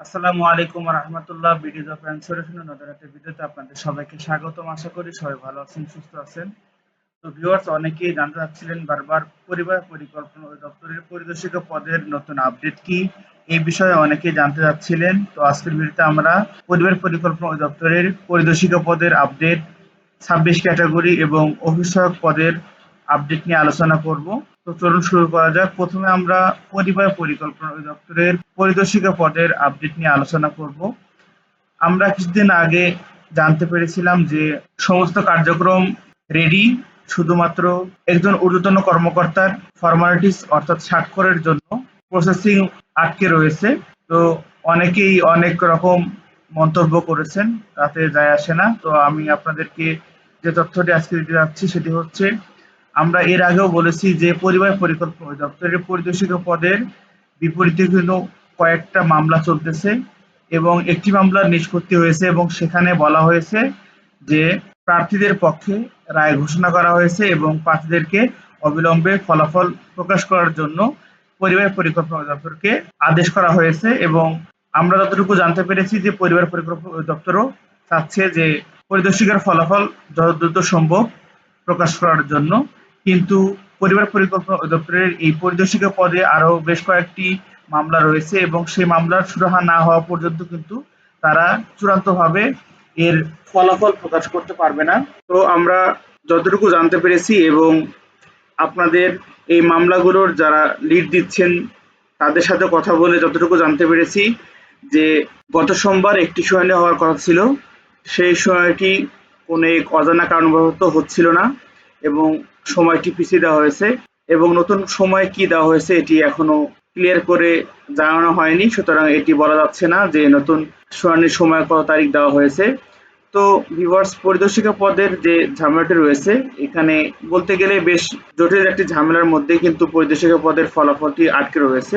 আসসালামু আলাইকুম রহমতুল্লাহ বিডিজ অফ অ্যান্সারেশন নজর একটা ভিডিওতে আপনাদের সবাইকে স্বাগতম। আশা করি সবাই ভালো আছেন, সুস্থ আছেন। তো ভিউয়ার্স অনেকেই জানতে চাচ্ছিলেন বারবার পরিবার পরিকল্পনা অধিদপ্তরের পরিদর্শক পদের নতুন আপডেট কি, এই বিষয়ে অনেকেই জানতে চাচ্ছিলেন। তো আজকের ভিডিওতে আমরা পরিবার পরিকল্পনা অধিদপ্তরের পরিদর্শক পদের আপডেট, ছাব্বিশ ক্যাটাগরি এবং অফিসক পদের আপডেট নিয়ে আলোচনা করব। তো চলুন শুরু করা যাক। প্রথমে আমরা পরিবার পরিকল্পনা অধিদপ্তরের পরিদর্শিকা পদের আপডেট নিয়ে আলোচনা করব। আমরা কিছুদিন আগে জানতে পেরেছিলাম যে সমস্ত কার্যক্রম রেডি শুধুমাত্র একজন ঊর্ধ্বতন কর্মকর্তার ফর্মালিটিস অর্থাৎ স্বাক্ষরের জন্য প্রসেসিং আটকে রয়েছে। তো অনেকেই অনেক রকম মন্তব্য করেছেন, তাতে যায় আসে না। তো আমি আপনাদেরকে যে তথ্যটি আজকে দিতে যাচ্ছি, সেটি হচ্ছে আমরা এর আগেও বলেছি যে পরিবার পরিকল্পনা দপ্তরের পরিদর্শক পদের বিপরীতে কিন্তু কয়েকটা মামলা চলতেছে এবং একটি মামলা নিষ্পত্তি হয়েছে এবং সেখানে বলা হয়েছে যে প্রার্থীদের পক্ষে রায় ঘোষণা করা হয়েছে এবং প্রার্থীদেরকে অবিলম্বে ফলাফল প্রকাশ করার জন্য পরিবার পরিকল্পনা দপ্তরকে আদেশ করা হয়েছে এবং আমরা যতটুকু জানতে পেরেছি যে পরিবার পরিকল্পনা দপ্তরও চাচ্ছে যে পরিদর্শকের ফলাফল যত দ্রুত সম্ভব প্রকাশ করার জন্য। কিন্তু পরিবার পরিকল্পনা অধিদপ্তরের এই পরিদর্শিকা পদে আরও বেশ কয়েকটি মামলা রয়েছে এবং সেই মামলার সুরাহা না হওয়া পর্যন্ত কিন্তু তারা চূড়ান্তভাবে এর ফলাফল প্রকাশ করতে পারবে না। তো আমরা যতটুকু জানতে পেরেছি এবং আপনাদের এই মামলাগুলোর যারা লিড দিচ্ছেন তাদের সাথে কথা বলে যতটুকু জানতে পেরেছি যে গত সোমবার একটি শুনানি হওয়ার কথা ছিল। সেই সময়টি কোনো এক অজানা কারণবশত হচ্ছিল না। এবং সময়টি পিছিয়ে দেওয়া হয়েছে এবং নতুন সময় কি দেওয়া হয়েছে এটি এখনও ক্লিয়ার করে জানানো হয়নি। সুতরাং এটি বলা যাচ্ছে না যে নতুন শুনানির সময় কত তারিখ দেওয়া হয়েছে। তো ভিভার্স পরিদর্শিকা পদের যে ঝামেলাটি রয়েছে, এখানে বলতে গেলে বেশ জটিল একটি ঝামেলার মধ্যে কিন্তু পরিদর্শিকা পদের ফলাফলটি আটকে রয়েছে।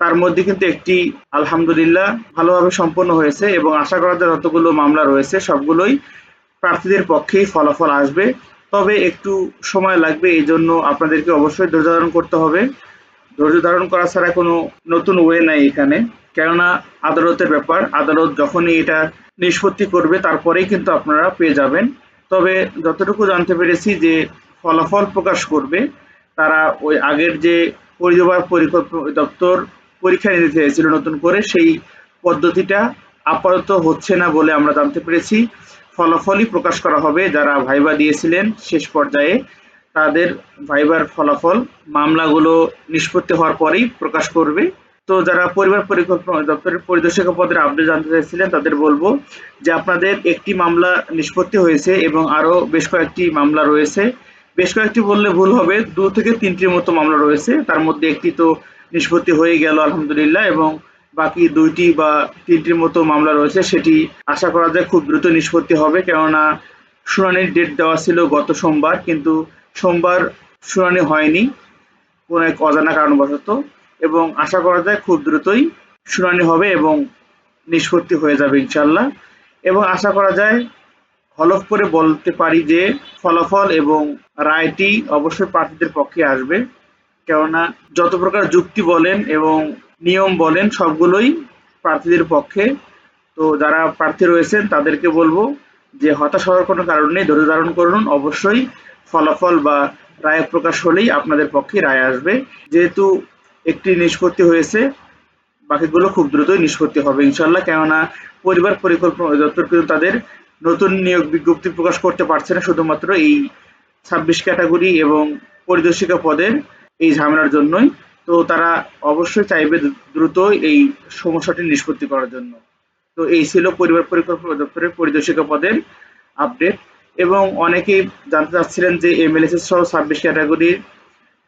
তার মধ্যে কিন্তু একটি আলহামদুলিল্লাহ ভালোভাবে সম্পন্ন হয়েছে এবং আশা করা যায় যতগুলো মামলা রয়েছে, সবগুলোই প্রার্থীদের পক্ষেই ফলাফল আসবে। তবে একটু সময় লাগবে, এই জন্য আপনাদেরকে অবশ্যই ধৈর্য ধারণ করতে হবে। ধৈর্য ধারণ করা ছাড়া কোনো নতুন ওয়ে নাই এখানে। কেননা, আদালতের ব্যাপার। আদালত যখনই এটা নিষ্পত্তি করবে, তারপরেই কিন্তু আপনারা পেয়ে যাবেন। তবে যতটুকু জানতে পেরেছি যে, ফলাফল প্রকাশ করবে, তারা ওই আগের যে পরিবার পরিকল্পনা দপ্তর পরীক্ষা নিতে চেয়েছিল নতুন করে, সেই পদ্ধতিটা আপাতত হচ্ছে না বলে আমরা জানতে পেরেছি। ফলাফলই প্রকাশ করা হবে, যারা ভাইবা দিয়েছিলেন শেষ পর্যায়ে, তাদের ভাইবার ফলাফল, মামলাগুলো নিষ্পত্তি হওয়ার পরেই প্রকাশ করবে। তো যারা পরিবার পরিকল্পনা দপ্তরের পরিদর্শক পদের আপডেট জানতে চাইছিলেন, তাদের বলব যে আপনাদের একটি মামলা নিষ্পত্তি হয়েছে এবং আরও বেশ কয়েকটি মামলা রয়েছে। বেশ কয়েকটি বললে ভুল হবে, দু থেকে তিনটির মতো মামলা রয়েছে। তার মধ্যে একটি তো নিষ্পত্তি হয়ে গেল, আলহামদুলিল্লাহ, এবং বাকি দুইটি বা তিনটির মতো মামলা রয়েছে, সেটি আশা করা যায় খুব দ্রুত নিষ্পত্তি হবে। কেননা শুনানির ডেট দেওয়া ছিল গত সোমবার, কিন্তু সোমবার শুনানি হয়নি, কোনো এক অজানা কারণবশত। এবং আশা করা যায় খুব দ্রুতই শুনানি হবে এবং নিষ্পত্তি হয়ে যাবে ইনশাল্লাহ এবং আশা করা যায় হলফ করে বলতে পারি যে ফলাফল এবং রায়টি অবশ্যই প্রার্থীদের পক্ষে আসবে। কেননা যত প্রকার যুক্তি বলেন এবং নিয়ম বলেন সবগুলোই প্রার্থীদের পক্ষে। তো যারা প্রার্থী রয়েছেন তাদেরকে বলব যে হতাশ হওয়ার কোনো কারণ নেই, ধৈর্য ধারণ করুন। অবশ্যই ফলাফল বা রায় প্রকাশ হলেই আপনাদের পক্ষে রায় আসবে। যেহেতু একটি নিষ্পত্তি হয়েছে, বাকিগুলো খুব দ্রুতই নিষ্পত্তি হবে ইনশাল্লাহ কেননা পরিবার পরিকল্পনা অধিদপ্তর কিন্তু তাদের নতুন নিয়োগ বিজ্ঞপ্তি প্রকাশ করতে পারছে না, শুধুমাত্র এই ছাব্বিশ ক্যাটাগরি এবং পরিদর্শিকা পদের এই ঝামেলার জন্যই। তো তারা অবশ্যই চাইবে দ্রুত এই সমস্যাটি নিষ্পত্তি করার জন্য। তো এই ছিল পরিবার পরিকল্পনা দপ্তরের পরিদর্শিকা পদের আপডেট এবং অনেকেই জানতে চাচ্ছিলেন যে এমএলএসএস সহ ছাব্বিশ ক্যাটাগরির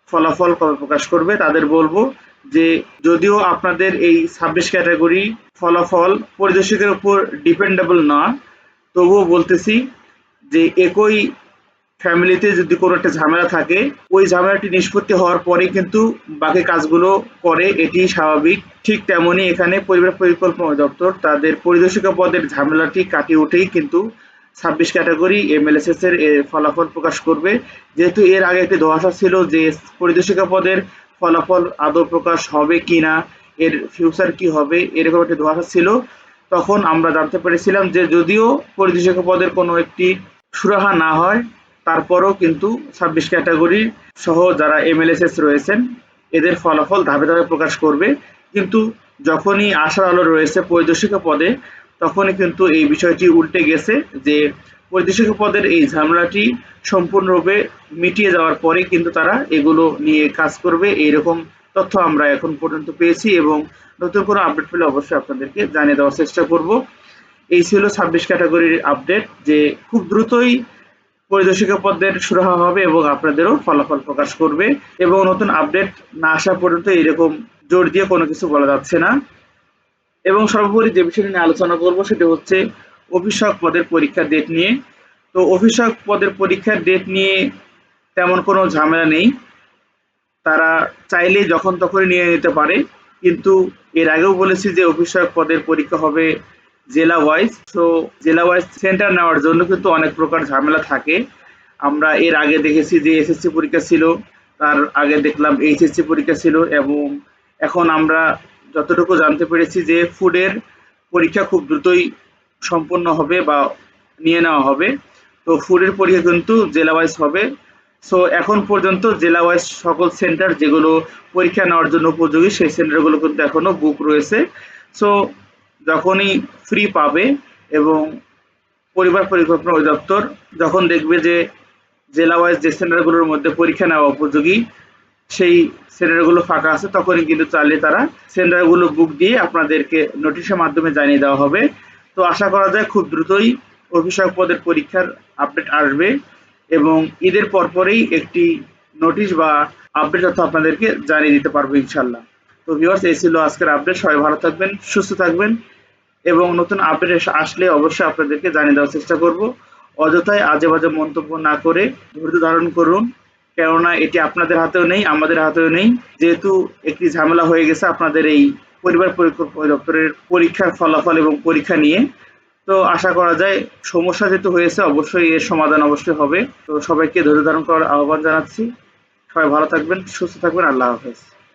ফলাফল কবে প্রকাশ করবে, তাদের বলব যে যদিও আপনাদের এই ছাব্বিশ ক্যাটাগরি ফলাফল পরিদর্শকের উপর ডিপেন্ডেবল না, তবুও বলতেছি যে একই ফ্যামিলিতে যদি কোনো একটা ঝামেলা থাকে, ওই ঝামেলাটি নিষ্পত্তি হওয়ার পরে কিন্তু বাকি কাজগুলো করে, এটি স্বাভাবিক। ঠিক তেমনই এখানে পরিবার পরিকল্পনা দপ্তর তাদের পরিদর্শিকা পদের ঝামেলাটি কাটিয়ে উঠেই কিন্তু ছাব্বিশ ক্যাটাগরি এমএলএসএস এর ফলাফল প্রকাশ করবে। যেহেতু এর আগে একটি ধোয়াশা ছিল যে পরিদর্শিকা পদের ফলাফল আদৌ প্রকাশ হবে কি না এর ফিউচার কি হবে, এরকম একটা ধোঁয়াশা ছিল। তখন আমরা জানতে পেরেছিলাম যে যদিও পরিদর্শিকা পদের কোনো একটি সুরাহা না হয় তারপরও কিন্তু ছাব্বিশ ক্যাটাগরি সহ যারা এমএলএসএস রয়েছেন, এদের ফলাফল ধাপে ধাপে প্রকাশ করবে। কিন্তু যখনই আশার আলো রয়েছে পরিদর্শক পদে, তখনই কিন্তু এই বিষয়টি উল্টে গেছে যে পরিদর্শক পদের এই ঝামেলাটি সম্পূর্ণরূপে মিটিয়ে যাওয়ার পরে কিন্তু তারা এগুলো নিয়ে কাজ করবে। এইরকম তথ্য আমরা এখন পর্যন্ত পেয়েছি এবং নতুন কোনো আপডেট পেলে অবশ্যই আপনাদেরকে জানিয়ে দেওয়ার চেষ্টা করব। এই ছিল ছাব্বিশ ক্যাটাগরির আপডেট যে খুব দ্রুতই পরিদর্শক পদের সুরাহা হবে এবং আপনাদেরও ফলাফল প্রকাশ করবে এবং নতুন আপডেট না আসা পর্যন্ত এরকম জোর দিয়ে কোনো কিছু বলা যাচ্ছে না। এবং সর্বোপরি যে বিষয়টি নিয়ে আলোচনা করব সেটি হচ্ছে অফিসক পদের পরীক্ষার ডেট নিয়ে। তো অফিসক পদের পরীক্ষার ডেট নিয়ে তেমন কোনো ঝামেলা নেই। তারা চাইলে যখন তখনই নিয়ে নিতে পারে। কিন্তু এর আগেও বলেছি যে অফিসক পদের পরীক্ষা হবে জেলা ওয়াইজ তো জেলা ওয়াইজ সেন্টার নেওয়ার জন্য কিন্তু অনেক প্রকার ঝামেলা থাকে। আমরা এর আগে দেখেছি যে এসএসসি পরীক্ষা ছিল, তার আগে দেখলাম এইচএসসি পরীক্ষা ছিল এবং এখন আমরা যতটুকু জানতে পেরেছি যে ফুডের পরীক্ষা খুব দ্রুতই সম্পন্ন হবে বা নিয়ে নেওয়া হবে। তো ফুডের পরীক্ষা কিন্তু জেলা ওয়াইজ হবে। সো এখন পর্যন্ত জেলা ওয়াইজ সকল সেন্টার যেগুলো পরীক্ষা নেওয়ার জন্য উপযোগী, সেই সেন্টারগুলো কিন্তু এখনও বুক রয়েছে। সো যখনই ফ্রি পাবে এবং পরিবার পরিকল্পনা অধিদপ্তর যখন দেখবে যে জেলা ওয়াইজ যে সেন্টারগুলোর মধ্যে পরীক্ষা নেওয়া উপযোগী, সেই সেন্টারগুলো ফাঁকা আছে, তখনই কিন্তু চাইলে তারা সেন্টারগুলো বুক দিয়ে আপনাদেরকে নোটিশের মাধ্যমে জানিয়ে দেওয়া হবে। তো আশা করা যায় খুব দ্রুতই অফিসক পদের পরীক্ষার আপডেট আসবে এবং ঈদের পরপরেই একটি নোটিশ বা আপডেট তথ্য আপনাদেরকে জানিয়ে দিতে পারব ইনশাল্লাহ তো ভিউয়ার্স এই ছিল আজকের আপডেট সবাই ভালো থাকবেন, সুস্থ থাকবেন এবং নতুন আপডেট আসলে অবশ্যই আপনাদেরকে জানিয়ে দেওয়ার চেষ্টা করব। অযথায় আজে বাজে মন্তব্য না করে ধৈর্য ধারণ করুন। কেননা এটি আপনাদের হাতেও নেই, আমাদের হাতেও নেই। যেহেতু একটি ঝামেলা হয়ে গেছে আপনাদের এই পরিবার পরিকল্পনা দপ্তরের পরীক্ষার ফলাফল এবং পরীক্ষা নিয়ে। তো আশা করা যায়, সমস্যা যেহেতু হয়েছে, অবশ্যই এর সমাধান অবশ্যই হবে। তো সবাইকে ধৈর্য ধারণ করার আহ্বান জানাচ্ছি। সবাই ভালো থাকবেন, সুস্থ থাকবেন। আল্লাহ হাফেজ।